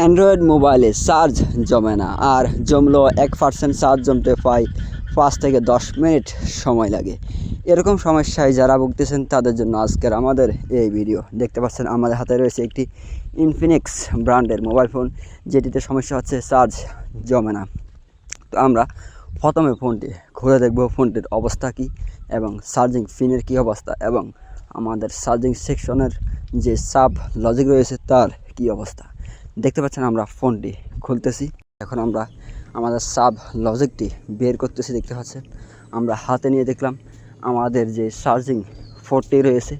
Android মোবাইলে charge জমে না আর জমলেও এক পার্সেন্ট চার্জ জমতে প্রায় পাঁচ থেকে দশ মিনিট সময় লাগে। এরকম সমস্যায় যারা ভুগতেছেন তাদের জন্য আজকের আমাদের এই ভিডিও। দেখতে পাচ্ছেন, আমাদের হাতে রয়েছে একটি ইনফিনিক্স ব্র্যান্ডের মোবাইল ফোন, যেটিতে সমস্যা হচ্ছে চার্জ জমে না। তো আমরা প্রথমে ফোনটি ঘুরে দেখব, ফোনটির অবস্থা কী এবং চার্জিং পিনের কী অবস্থা এবং আমাদের চার্জিং সেকশনের যে সাব লজিক রয়েছে তার কী অবস্থা। দেখতে পাচ্ছেন আমরা ফোনটি খুলতেছি। এখন আমরা আমাদের সাব লজিকটি বের করতেছি দেখতে পাচ্ছেন। আমরা হাতে নিয়ে দেখলাম আমাদের যে চার্জিং ফোরটি রয়েছে,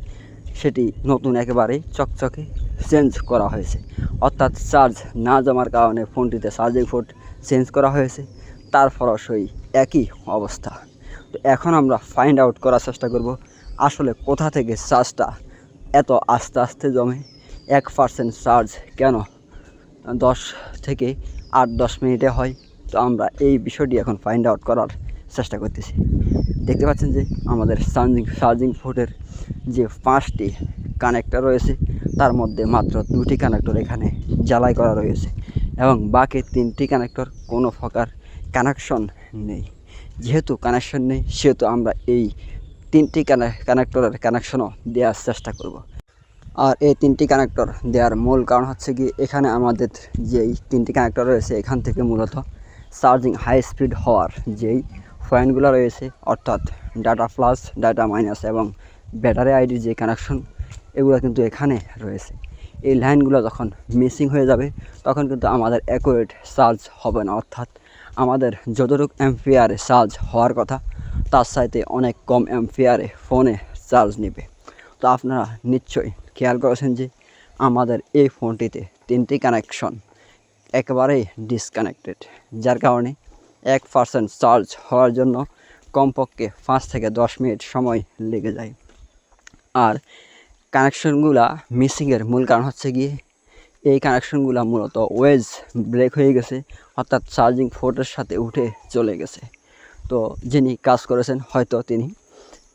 সেটি নতুন একেবারেই চকচকে চেঞ্জ করা হয়েছে। অর্থাৎ চার্জ না জমার কারণে ফোনটিতে চার্জিং ফোর্ট চেঞ্জ করা হয়েছে তারপরও সেই একই অবস্থা। তো এখন আমরা ফাইন্ড আউট করার চেষ্টা করব, আসলে কোথা থেকে চার্জটা এত আস্তে আস্তে জমে, এক পার্সেন্ট চার্জ কেন দশ থেকে আট, দশ মিনিটে হয়। তো আমরা এই বিষয়টি এখন ফাইন্ড আউট করার চেষ্টা করতেছি। দেখতে পাচ্ছেন যে আমাদের চার্জিং চার্জিং পোর্টের যে পাঁচটি কানেক্টর রয়েছে, তার মধ্যে মাত্র দুটি কানেক্টর এখানে জ্বালাই করা রয়েছে এবং বাকি তিনটি কানেক্টর কোনো প্রকার কানেকশন নেই। যেহেতু কানেকশন নেই, সেহেতু আমরা এই তিনটি কানেক্টরের কানেকশনও দেওয়ার চেষ্টা করব। আর এই তিনটি কানেক্টর দেওয়ার মূল কারণ হচ্ছে কি, এখানে আমাদের যেই তিনটি কানেক্টর রয়েছে, এখান থেকে মূলত চার্জিং হাই স্পিড হওয়ার যেই পয়েন্টগুলো রয়েছে, অর্থাৎ ডাটা প্লাস ডাটা মাইনাস এবং ব্যাটারি আইডির যে কানেকশন এগুলো কিন্তু এখানে রয়েছে। এই লাইনগুলো যখন মিসিং হয়ে যাবে, তখন কিন্তু আমাদের অ্যাকুরেট চার্জ হবে না। অর্থাৎ আমাদের যতটুকু অ্যাম্পিয়ারে চার্জ হওয়ার কথা, তার সাথে অনেক কম অ্যাম্পিয়ারে ফোনে চার্জ নেবে। তো আপনারা নিশ্চয়ই খেয়াল করেছেন যে আমাদের এই ফোনটিতে তিনটি কানেকশন একেবারেই ডিসকানেক্টেড যার কারণে এক পার্সেন্ট চার্জ হওয়ার জন্য কমপক্ষে পাঁচ থেকে দশ মিনিট সময় লেগে যায়। আর কানেকশনগুলা মিসিংয়ের মূল কারণ হচ্ছে গিয়ে এই কানেকশনগুলো মূলত ওয়েজ ব্রেক হয়ে গেছে, অর্থাৎ চার্জিং ফোর্টের সাথে উঠে চলে গেছে। তো যিনি কাজ করেছেন হয়তো তিনি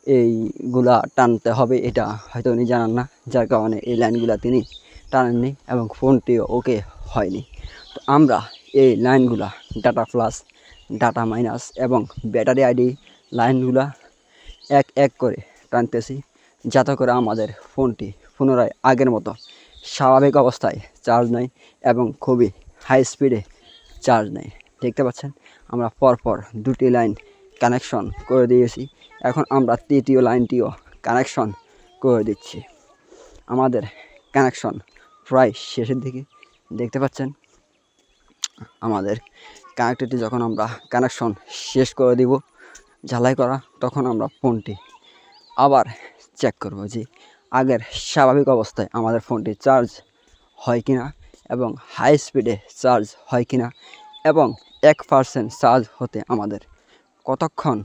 এইগুলা টানতে হবে, এটা হয়তো উনি জানান না, যার কারণে এই লাইনগুলা তিনি টানেননি এবং ফোনটিও ওকে হয়নি। তো আমরা এই লাইনগুলা ডাটা প্লাস ডাটা মাইনাস এবং ব্যাটারি আইডি লাইনগুলা এক এক করে টানতেছি, যাতে করে আমাদের ফোনটি পুনরায় আগের মতো স্বাভাবিক অবস্থায় চার্জ নেয় এবং খুবই হাই স্পিডে চার্জ নেয়। দেখতে পাচ্ছেন, আমরা পরপর দুটি লাইন কানেকশন করে দিয়েছি। এখন আমরা তৃতীয় লাইনটিও কানেকশন করে দিচ্ছি। আমাদের কানেকশন প্রায় শেষের দিকে, দেখতে পাচ্ছেন? আমাদের কানেক্টরটি যখন আমরা কানেকশন শেষ করে দিব, ঝালাই করা, তখন আমরা ফোনটি আবার চেক করব যে আগের স্বাভাবিক অবস্থায় আমাদের ফোনটি চার্জ হয় কি না এবং হাই স্পিডে চার্জ হয় কি না এবং এক পার্সেন্ট চার্জ হতে আমাদের কতক্ষণ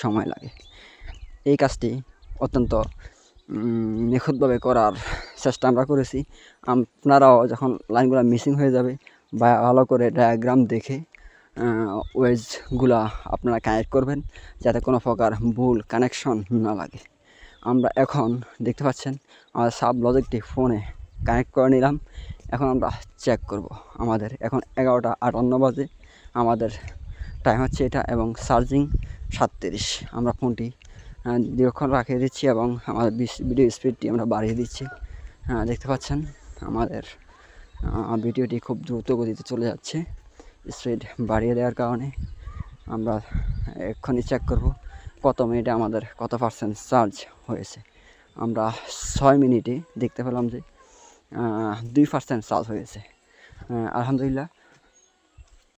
সময় লাগে? এই কাজটি অত্যন্ত নিখুঁতভাবে করার চেষ্টা আমরা করেছি। আপনারাও যখন লাইনগুলো মিসিং হয়ে যাবে বা ভালো করে ডায়াগ্রাম দেখে ওয়েজগুলা আপনারা কানেক্ট করবেন যাতে কোনো প্রকার ভুল কানেকশন না লাগে। আমরা এখন দেখতে পাচ্ছেন আমাদের সাব লজিকটি ফোনে কানেক্ট করে নিলাম। এখন আমরা চেক করব। আমাদের এখন এগারোটা আটান্ন বাজে। আমাদের টাইম হচ্ছে এটা এবং চার্জিং সাতত্রিশ। আমরা ফোনটি দীর্ঘক্ষণ রাখিয়ে দিচ্ছি এবং আমাদের ভিডিও স্পিডটি আমরা বাড়িয়ে দিচ্ছি। দেখতে পাচ্ছেন আমাদের ভিডিওটি খুব দ্রুত গতিতে চলে যাচ্ছে। স্পিড বাড়িয়ে দেওয়ার কারণে আমরা এক্ষুনি চেক করব কত মিনিটে আমাদের কত পার্সেন্ট চার্জ হয়েছে। আমরা ছয় মিনিটে দেখতে পেলাম যে দুই পার্সেন্ট চার্জ হয়েছে। আলহামদুলিল্লাহ